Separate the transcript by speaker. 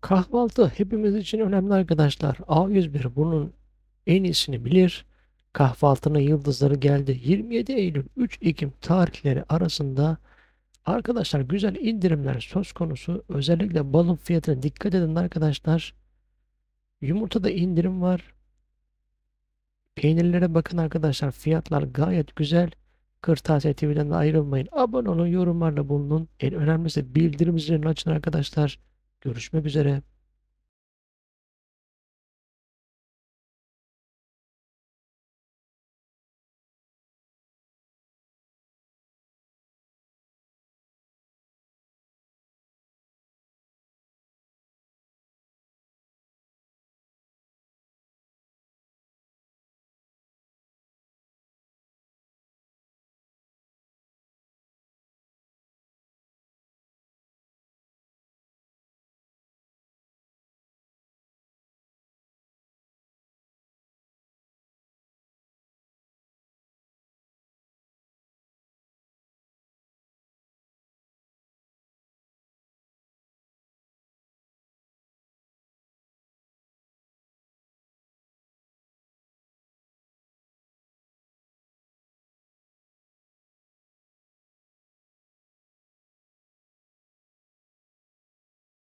Speaker 1: Kahvaltı hepimiz için önemli arkadaşlar. A101 bunun en iyisini bilir. Kahvaltının yıldızları geldi. 27 Eylül 3 Ekim tarihleri arasında arkadaşlar güzel indirimler söz konusu. Özellikle balın fiyatına dikkat edin arkadaşlar. Yumurtada indirim var. Peynirlere bakın arkadaşlar. Fiyatlar gayet güzel. Kırtasiye TV'den de ayrılmayın. Abone olun, yorumlarla bulunun. En önemlisi bildirim zilini açın arkadaşlar. Görüşmek üzere.